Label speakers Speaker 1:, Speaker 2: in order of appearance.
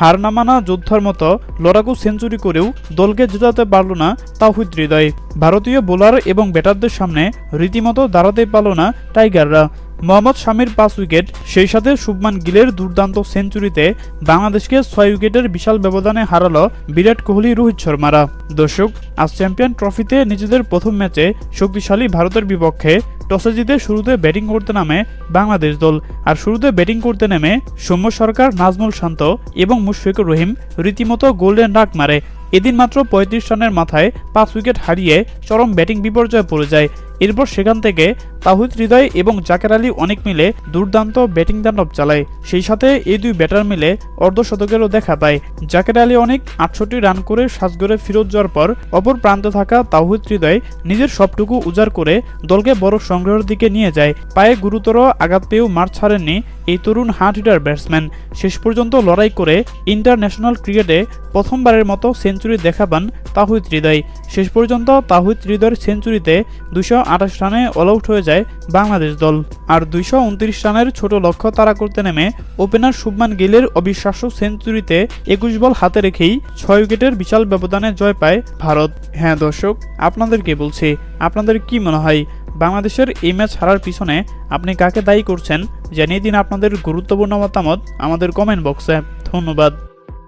Speaker 1: হার না মানা যোদ্ধার মতো লড়াকু সেঞ্চুরি করেও দলকে জেতাতে পারল না তাহিদ হৃদয়। ভারতীয় বোলার এবং ব্যাটারদের সামনে রীতিমতো দাঁড়াতে পারল না টাইগাররা। মোহাম্মদ শামির পাঁচ উইকেট, সেই সাথে শুভমান গিলের দুর্দান্ত সেঞ্চুরিতে বাংলাদেশকে ছয় উইকেটের বিশাল ব্যবধানে হারালো বিরাট কোহলি, রোহিত শর্মারা। দর্শক, আজ চ্যাম্পিয়ন ট্রফিতে নিজেদের প্রথম ম্যাচে শক্তিশালী ভারতের বিপক্ষে টসে জিতে শুরুতে ব্যাটিং করতে নামে বাংলাদেশ দল। আর শুরুতে ব্যাটিং করতে নেমে সৌম্য সরকার, নাজমুল শান্ত এবং মুশফিকুর রহিম রীতিমতো গোল্ডেন ডাক মারে। এদিন মাত্র পঁয়ত্রিশ রানের মাথায় পাঁচ উইকেট হারিয়ে চরম ব্যাটিং বিপর্যয়ে পড়ে যায়। এরপর সেখান থেকে তাহিদ হৃদয় এবং জাকের আলী অনেক মিলে দুর্দান্ত ব্যাটিং দানব চালায়। সেই সাথে এই দুই ব্যাটার মিলে অর্ধশতকেরও দেখা পায়। জাকের আলী অনেক আটষট্টি রান করে সাজগড়ে ফিরত যাওয়ার পর অপর প্রান্তে থাকা তাহিদ হৃদয় নিজের সবটুকু উজাড় করে দলকে বড় সংগ্রহের দিকে নিয়ে যায়। পায়ে গুরুতর আঘাত পেয়েও মার ছাড়েননি এই তরুণ হার্ট হিটার ব্যাটসম্যান। শেষ পর্যন্ত লড়াই করে ইন্টারন্যাশনাল ক্রিকেটে প্রথমবারের মতো সেঞ্চুরি দেখা পান তাহিদ হৃদয়। শেষ পর্যন্ত তাহিদ হৃদয়ের সেঞ্চুরিতে দুশো আঠাশ রানে অল আউট হয়ে যায় বাংলাদেশ দল। আর দুইশো উনত্রিশ রানের ছোট লক্ষ্য তারা করতে নেমে ওপেনার শুভমান গিলের অবিশ্বাস্য সেঞ্চুরিতে একুশ বল হাতে রেখেই ছয় উইকেটের বিশাল ব্যবধানে জয় পায় ভারত। হ্যাঁ দর্শক, আপনাদেরকে বলছি, আপনাদের কি মনে হয়, বাংলাদেশের এই ম্যাচ হারার পিছনে আপনি কাকে দায়ী করছেন? জানিয়ে দিন আপনাদের গুরুত্বপূর্ণ মতামত আমাদের কমেন্ট বক্সে। ধন্যবাদ।